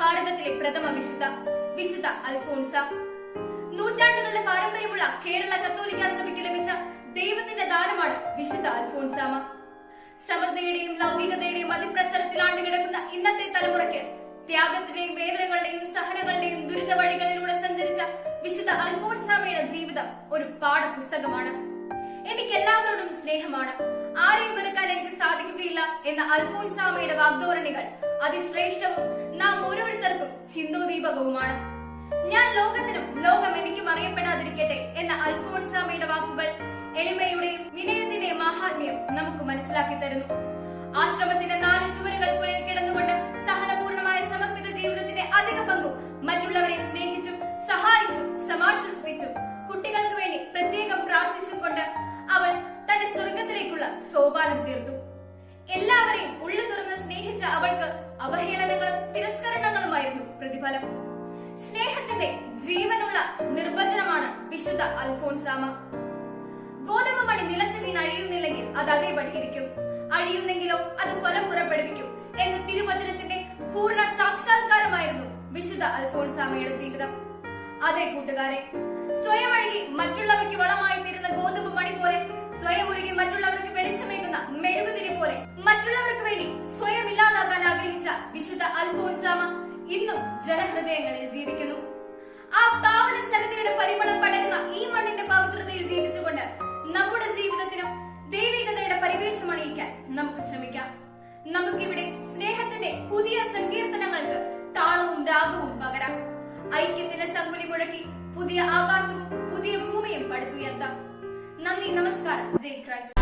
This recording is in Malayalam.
ഭാരതത്തിലെ പ്രഥമ വിശുദ്ധ വിശുദ്ധ അൽഫോൻസ നൂറ്റാണ്ടുകളുടെ പാരമ്പര്യമുള്ള കേരള കത്തോലിക്ക സഭയ്ക്ക് ലഭിച്ച ദൈവത്തിന്റെ ദാനമാണ് വിശുദ്ധ അൽഫോൻസാമ സമൃദ്ധിയുടെയും ലൗകികതയുടെയും അതിപ്രസരത്തിൽ ആണ്ടുകിടക്കുന്ന ഇന്നത്തെ തലമുറയ്ക്ക് ത്യാഗത്തിന്റെയും വേദനകളുടെയും സഹനങ്ങളുടെയും ദുരിത വഴികളിലൂടെ സഞ്ചരിച്ച വിശുദ്ധ അൽഫോൻസാമയുടെ ജീവിതം ഒരു പാഠപുസ്തകമാണ്. എനിക്ക് എല്ലാവരോടും സ്നേഹമാണ്. ആരെയും വെറുക്കാൻ എനിക്ക് സാധിക്കുകയില്ല എന്ന അൽഫോൻസാമയുടെ വാഗ്ദോരണികൾ അതിശ്രേഷ്ഠവും നാം ദീപകവുമാണ് ഞാൻ ലോകത്തിനും ലോകം എനിക്കും അറിയപ്പെടാതിരിക്കട്ടെ എന്ന അൽഫോൺസാമയുടെ വാക്കുകൾ എളിമയുടെയും വിനയത്തിന്റെയും മാഹാത്മ്യം നമുക്ക് മനസ്സിലാക്കി തരുന്നു. ആശ്രമത്തിന്റെ നാല് ചുവരുകൾക്കുള്ളിൽ കിടന്നുകൊണ്ട് സഹനപൂർണമായ സമർപ്പിത ജീവിതത്തിന്റെ അധിക പങ്കും മറ്റുള്ളവരെ സ്നേഹിച്ചും സഹായിച്ചും സമാശ്വസിപ്പിച്ചും കുട്ടികൾക്ക് വേണ്ടി പ്രത്യേകം പ്രാർത്ഥിച്ചും കൊണ്ട് അവൾ തന്റെ സ്വർഗത്തിലേക്കുള്ള സോപാനം തീർത്തു. എല്ലാവരെയും ഉള്ളു തുറന്ന് സ്നേഹിച്ച അവൾക്ക് അവഹേളനങ്ങളും തിരസ്കരണങ്ങളുമായിരുന്നു പ്രതിഫലം. സ്നേഹത്തിന്റെ ജീവനുള്ള നിർവചനമാണ് വിശുദ്ധ അൽഫോൻസാമ. ഗോതമ്പ് മണി നിലത്ത് വീണ് അഴിയുന്നില്ലെങ്കിൽ അത് അതേപടി ഇരിക്കും. അഴിയുന്നെങ്കിലോ അത് ഫലം പുറപ്പെടുവിക്കും എന്ന തിരുവചനത്തിന്റെ പൂർണ സാക്ഷാത്കാരമായിരുന്നു വിശുദ്ധ അൽഫോൻസാമയുടെ ജീവിതം. അതേ കൂട്ടുകാരെ സ്വയം അഴുകി മറ്റുള്ളവയ്ക്ക് വളമായി തീരുന്ന ജനഹൃദയങ്ങളിൽ ജീവിക്കുന്നു. ആ പാവന ചരിതയുടെ പരിമളം പടരുന്ന ഈ മണ്ണിന്റെ പവിത്രതയിൽ ജീവിച്ചുകൊണ്ട് നമ്മുടെ ജീവിതത്തിനും ദൈവികതയുടെ പരിവേഷം അണിയിക്കാൻ നമുക്ക് ശ്രമിക്കാം. നമുക്കിവിടെ സ്നേഹത്തിന്റെ പുതിയ സങ്കീർത്തനങ്ങൾക്ക് താളവും രാഗവും പകരാം. ഐക്യത്തിന്റെ ശങ്കുലി മുഴക്കി പുതിയ ആകാശവും പുതിയ ഭൂമിയും പടുത്തുയർത്താം. നന്ദി നമസ്കാരം. ജയ് ക്രൈസ്റ്റ്.